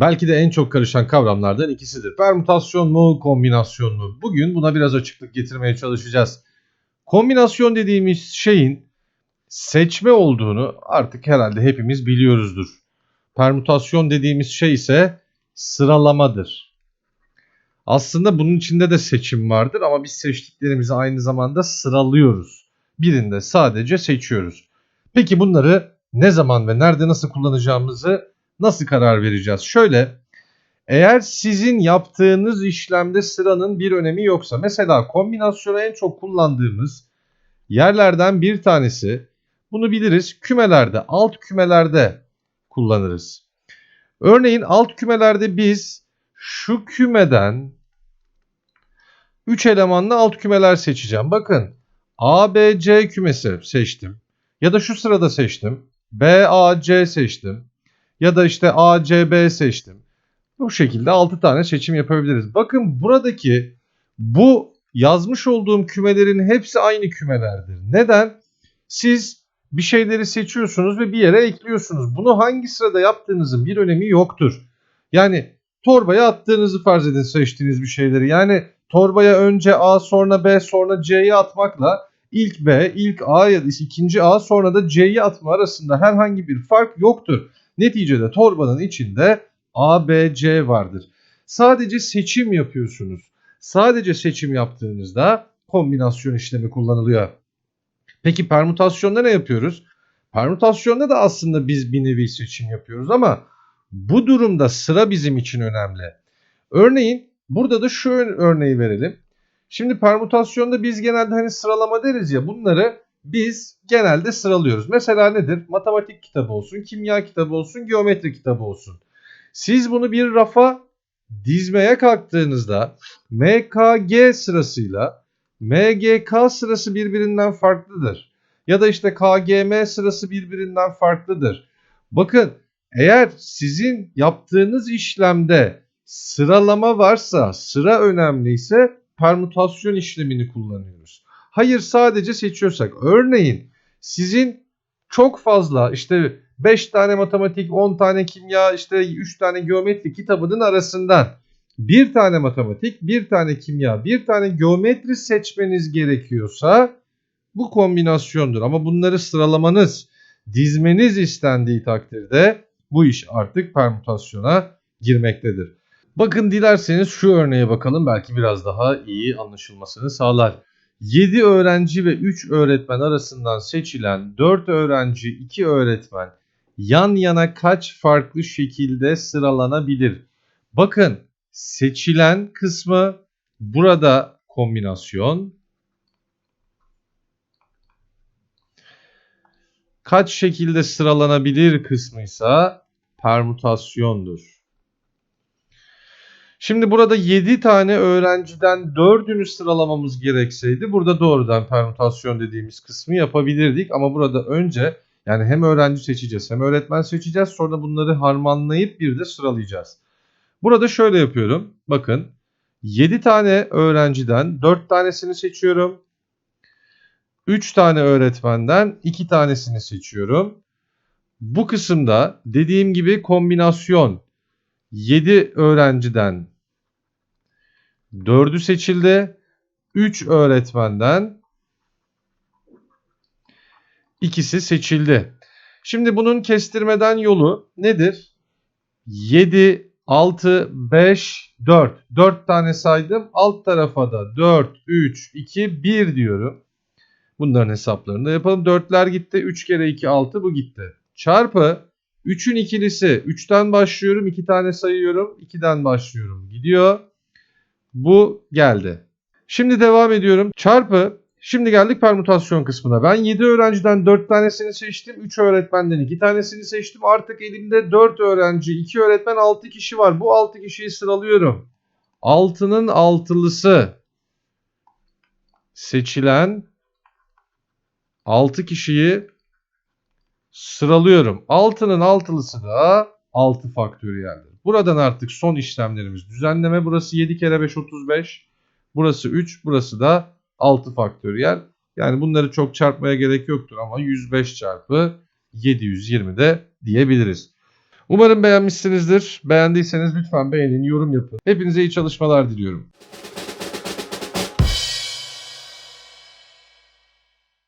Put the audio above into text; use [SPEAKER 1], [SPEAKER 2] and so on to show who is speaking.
[SPEAKER 1] Belki de en çok karışan kavramlardan ikisidir. Permütasyon mu, kombinasyon mu? Bugün buna biraz açıklık getirmeye çalışacağız. Kombinasyon dediğimiz şeyin seçme olduğunu artık herhalde hepimiz biliyoruzdur. Permütasyon dediğimiz şey ise sıralamadır. Aslında bunun içinde de seçim vardır ama biz seçtiklerimizi aynı zamanda sıralıyoruz. Birinde sadece seçiyoruz. Peki bunları ne zaman ve nerede nasıl kullanacağımızı nasıl karar vereceğiz? Şöyle eğer sizin yaptığınız işlemde sıranın bir önemi yoksa mesela kombinasyonu en çok kullandığımız yerlerden bir tanesi bunu biliriz kümelerde alt kümelerde kullanırız. Örneğin alt kümelerde biz şu kümeden 3 elemanlı alt kümeler seçeceğim. Bakın A, B, C kümesi seçtim. Ya da şu sırada seçtim. B, A, C seçtim. Ya da işte A, C, B seçtim. Bu şekilde 6 tane seçim yapabiliriz. Bakın buradaki bu yazmış olduğum kümelerin hepsi aynı kümelerdir. Neden? Siz bir şeyleri seçiyorsunuz ve bir yere ekliyorsunuz. Bunu hangi sırada yaptığınızın bir önemi yoktur. Yani torbaya attığınızı farz edin seçtiğiniz bir şeyleri. Yani torbaya önce A sonra B sonra C'yi atmakla ilk B, ilk A ya da ikinci A sonra da C'yi atma arasında herhangi bir fark yoktur. Neticede torbanın içinde A, B, C vardır. Sadece seçim yapıyorsunuz. Sadece seçim yaptığınızda kombinasyon işlemi kullanılıyor. Peki permütasyonda ne yapıyoruz? Permütasyonda da aslında biz bir nevi seçim yapıyoruz ama bu durumda sıra bizim için önemli. Örneğin burada da şu örneği verelim. Şimdi permütasyonda biz genelde hani sıralama deriz ya bunları biz genelde sıralıyoruz. Mesela nedir? Matematik kitabı olsun, kimya kitabı olsun, geometri kitabı olsun. Siz bunu bir rafa dizmeye kalktığınızda MKG sırasıyla MGK sırası birbirinden farklıdır. Ya da işte KGM sırası birbirinden farklıdır. Bakın eğer sizin yaptığınız işlemde sıralama varsa, sıra önemliyse permütasyon işlemini kullanıyoruz. Hayır sadece seçiyorsak. Örneğin sizin çok fazla işte 5 tane matematik, 10 tane kimya, işte 3 tane geometri kitabının arasından bir tane matematik, bir tane kimya, bir tane geometri seçmeniz gerekiyorsa bu kombinasyondur. Ama bunları sıralamanız, dizmeniz istendiği takdirde bu iş artık permütasyona girmektedir. Bakın dilerseniz şu örneğe bakalım belki biraz daha iyi anlaşılmasını sağlar. 7 öğrenci ve 3 öğretmen arasından seçilen 4 öğrenci, 2 öğretmen yan yana kaç farklı şekilde sıralanabilir? Bakın seçilen kısmı burada kombinasyon. Kaç şekilde sıralanabilir kısmıysa permütasyondur. Şimdi burada 7 tane öğrenciden 4'ünü sıralamamız gerekseydi burada doğrudan permütasyon dediğimiz kısmı yapabilirdik. Ama burada önce yani hem öğrenci seçeceğiz hem öğretmen seçeceğiz sonra bunları harmanlayıp bir de sıralayacağız. Burada şöyle yapıyorum. Bakın 7 tane öğrenciden 4 tanesini seçiyorum. 3 tane öğretmenden 2 tanesini seçiyorum. Bu kısımda dediğim gibi kombinasyon 7 öğrenciden 4'ü seçildi. 3 öğretmenden ikisi seçildi. Şimdi bunun kestirmeden yolu nedir? 7, 6, 5, 4. 4 tane saydım. Alt tarafa da 4, 3, 2, 1 diyorum. Bunların hesaplarını da yapalım. 4'ler gitti. 3 kere 2, 6 bu gitti. Çarpı 3'ün ikilisi 3'ten başlıyorum. 2 tane sayıyorum. 2'den başlıyorum. Gidiyor. Bu geldi. Şimdi devam ediyorum. Çarpı Şimdi geldik permütasyon kısmına. Ben 7 öğrenciden 4 tanesini seçtim. 3 öğretmenden 2 tanesini seçtim. Artık elimde 4 öğrenci, 2 öğretmen, 6 kişi var. Bu 6 kişiyi sıralıyorum. 6'nın altılısı seçilen 6 kişiyi sıralıyorum. 6'nın altılısı da 6 faktöriyeldir. Buradan artık son işlemlerimiz düzenleme. Burası 7 kere 5 35. Burası 3. Burası da 6 faktöriyel. Yani bunları çok çarpmaya gerek yoktur ama 105 çarpı 720 de diyebiliriz. Umarım beğenmişsinizdir. Beğendiyseniz lütfen beğenin, yorum yapın. Hepinize iyi çalışmalar diliyorum.